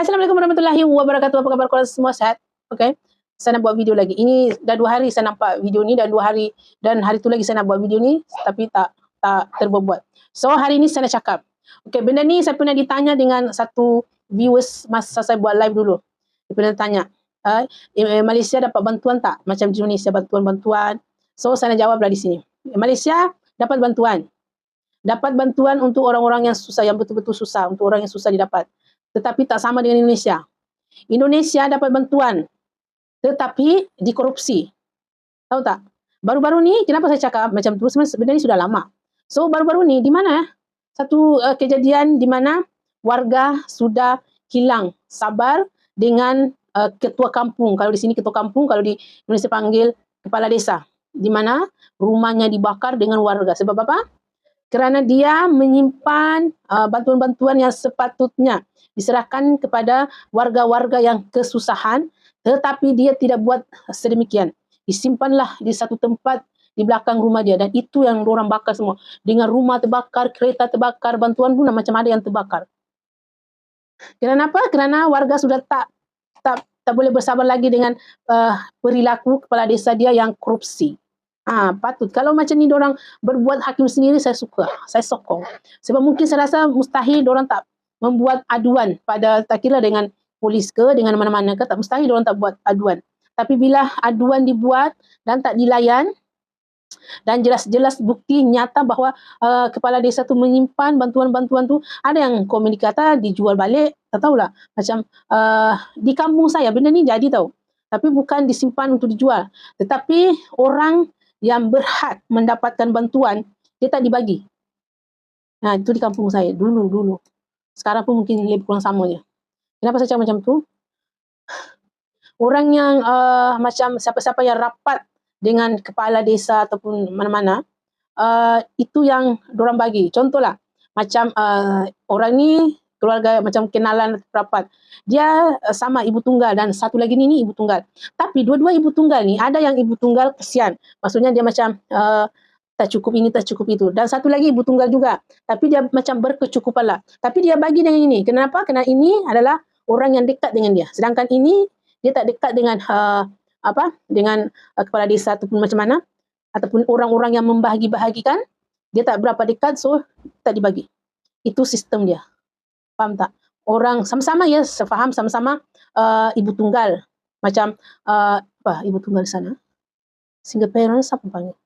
Assalamualaikum warahmatullahi wabarakatuh. Apa khabar korang semua? Sehat? Okay. Saya nak buat video lagi. Ini dah dua hari saya nampak video ni. Dah dua hari. Dan hari tu lagi saya nak buat video ni. Tapi tak tak terbuat. So hari ni saya nak cakap. Okay. Benda ni saya pernah ditanya dengan satu viewers masa saya buat live dulu. Dia pernah tanya. Uh, Malaysia dapat bantuan tak? Macam Indonesia bantuan-bantuan. So saya nak jawab lah di sini. Malaysia dapat bantuan. Dapat bantuan untuk orang-orang yang susah. Yang betul-betul susah. Untuk orang yang susah didapat tetapi tak sama dengan Indonesia. Indonesia dapat bantuan tetapi dikorupsi. Tahu tak? Baru-baru ni kenapa saya cakap macam tu sebenarnya sudah lama. So baru-baru ni di mana satu uh, kejadian di mana warga sudah hilang sabar dengan uh, ketua kampung. Kalau di sini ketua kampung, kalau di Indonesia panggil kepala desa. Di mana rumahnya dibakar dengan warga. Sebab apa? Kerana dia menyimpan uh, bantuan-bantuan yang sepatutnya diserahkan kepada warga-warga yang kesusahan tetapi dia tidak buat sedemikian. Disimpanlah di satu tempat di belakang rumah dia dan itu yang orang bakar semua. Dengan rumah terbakar, kereta terbakar, bantuan pun macam ada yang terbakar. Kenapa? Kerana warga sudah tak tak tak boleh bersabar lagi dengan uh, perilaku kepala desa dia yang korupsi. Ha, patut. Kalau macam ni orang berbuat hakim sendiri saya suka. Saya sokong. Sebab mungkin saya rasa mustahil orang tak membuat aduan pada tak kira dengan polis ke dengan mana-mana ke tak mustahil orang tak buat aduan tapi bila aduan dibuat dan tak dilayan dan jelas-jelas bukti nyata bahawa uh, kepala desa tu menyimpan bantuan-bantuan tu ada yang komen dikata dijual balik tak tahulah macam uh, di kampung saya benda ni jadi tau tapi bukan disimpan untuk dijual tetapi orang yang berhak mendapatkan bantuan dia tak dibagi Nah, itu di kampung saya dulu dulu sekarang pun mungkin lebih kurang sama je. Kenapa saya cakap macam tu? Orang yang uh, macam siapa-siapa yang rapat dengan kepala desa ataupun mana-mana, uh, itu yang orang bagi. Contohlah, macam uh, orang ni keluarga macam kenalan rapat. Dia uh, sama ibu tunggal dan satu lagi ni, ni ibu tunggal. Tapi dua-dua ibu tunggal ni, ada yang ibu tunggal kesian. Maksudnya dia macam... Uh, tak cukup ini, tak cukup itu. Dan satu lagi ibu tunggal juga. Tapi dia macam berkecukupan lah. Tapi dia bagi dengan ini. Kenapa? Kerana ini adalah orang yang dekat dengan dia. Sedangkan ini, dia tak dekat dengan uh, apa dengan uh, kepala desa ataupun macam mana. Ataupun orang-orang yang membahagi-bahagikan. Dia tak berapa dekat, so tak dibagi. Itu sistem dia. Faham tak? Orang sama-sama ya, faham sama-sama uh, ibu tunggal. Macam, uh, apa ibu tunggal sana? Single parent, siapa panggil?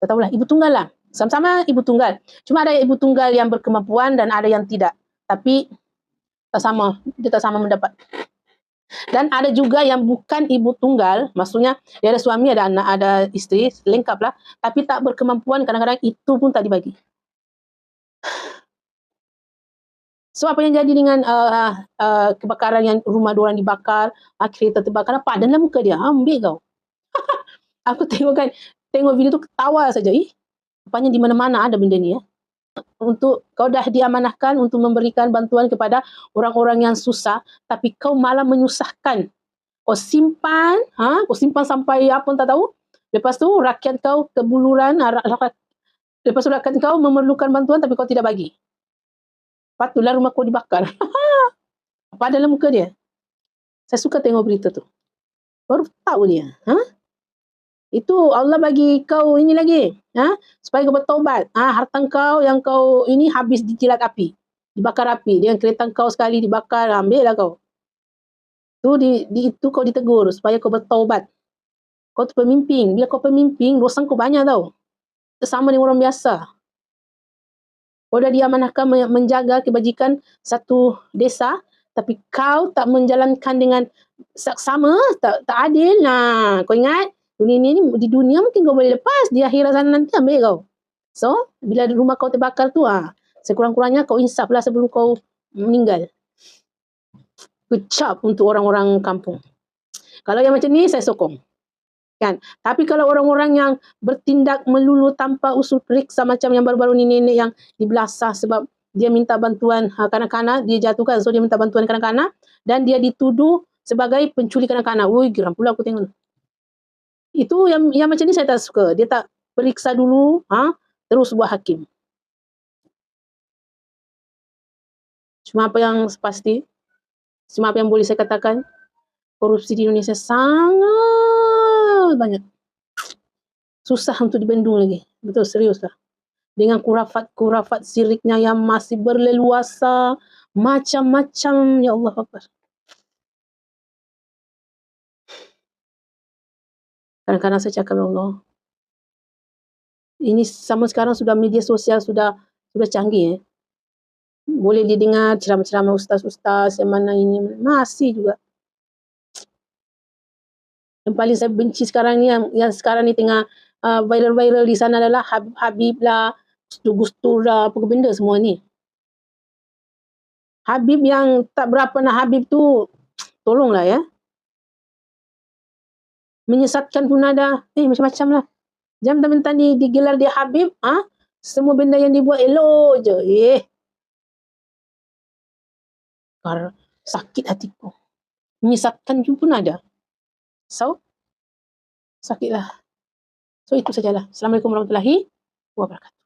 tak tahulah ibu tunggal lah sama-sama ibu tunggal cuma ada ibu tunggal yang berkemampuan dan ada yang tidak tapi tak sama dia tak sama mendapat dan ada juga yang bukan ibu tunggal maksudnya dia ada suami ada anak ada isteri lengkap lah tapi tak berkemampuan kadang-kadang itu pun tak dibagi So apa yang jadi dengan uh, uh, kebakaran yang rumah orang dibakar, uh, kereta terbakar, apa dalam muka dia? Ambil kau. Aku tengok kan, tengok video tu ketawa saja. Ih, rupanya di mana-mana ada benda ni ya. Untuk kau dah diamanahkan untuk memberikan bantuan kepada orang-orang yang susah, tapi kau malah menyusahkan. Kau simpan, ha? kau simpan sampai apa pun tak tahu. Lepas tu rakyat kau kebuluran, ha, lepas tu rakyat kau memerlukan bantuan tapi kau tidak bagi. Patutlah rumah kau dibakar. apa dalam muka dia? Saya suka tengok berita tu. Baru tahu dia. Ha? Itu Allah bagi kau ini lagi. Ha? Supaya kau bertobat. Ha? Harta kau yang kau ini habis dijilat api. Dibakar api. Dengan kereta kau sekali dibakar. Ambil lah kau. Tu di, di, itu kau ditegur. Supaya kau bertobat. Kau tu pemimpin. Bila kau pemimpin, dosa kau banyak tau. Sama dengan orang biasa. Dah diamanahkan menjaga kebajikan satu desa. Tapi kau tak menjalankan dengan sama. Tak, tak adil. Nah, kau ingat? dunia ni, di dunia mungkin kau boleh lepas di akhirat sana nanti ambil kau so bila rumah kau terbakar tu ah sekurang-kurangnya kau insaf lah sebelum kau meninggal job untuk orang-orang kampung kalau yang macam ni saya sokong kan? Tapi kalau orang-orang yang bertindak melulu tanpa usul periksa macam yang baru-baru ni nenek yang dibelasah sebab dia minta bantuan ha, kanak-kanak dia jatuhkan. So dia minta bantuan kanak-kanak dan dia dituduh sebagai penculik kanak-kanak. Woi, geram pula aku tengok itu yang yang macam ni saya tak suka. Dia tak periksa dulu ha terus buat hakim. Cuma apa yang pasti Cuma apa yang boleh saya katakan, korupsi di Indonesia sangat banyak. Susah untuk dibendung lagi. Betul, serius lah. Dengan kurafat-kurafat siriknya yang masih berleluasa. Macam-macam, ya Allah Akbar. Kadang-kadang saya cakap, ya Allah, ini sama sekarang sudah media sosial sudah sudah canggih. Eh. Boleh didengar ceramah-ceramah ustaz-ustaz yang mana ini. Masih juga. Yang paling saya benci sekarang ni yang, yang sekarang ni tengah uh, viral-viral di sana adalah Habib, Habib lah, Gustur lah, apa benda semua ni. Habib yang tak berapa nak Habib tu, tolonglah ya. Menyesatkan pun ada. Eh macam-macam lah. Jam mentang ni digelar dia Habib, ah ha? semua benda yang dibuat elok je. Eh. Kar sakit hatiku. Menyesatkan pun ada. So, sakitlah. So itu sajalah. Assalamualaikum warahmatullahi wabarakatuh.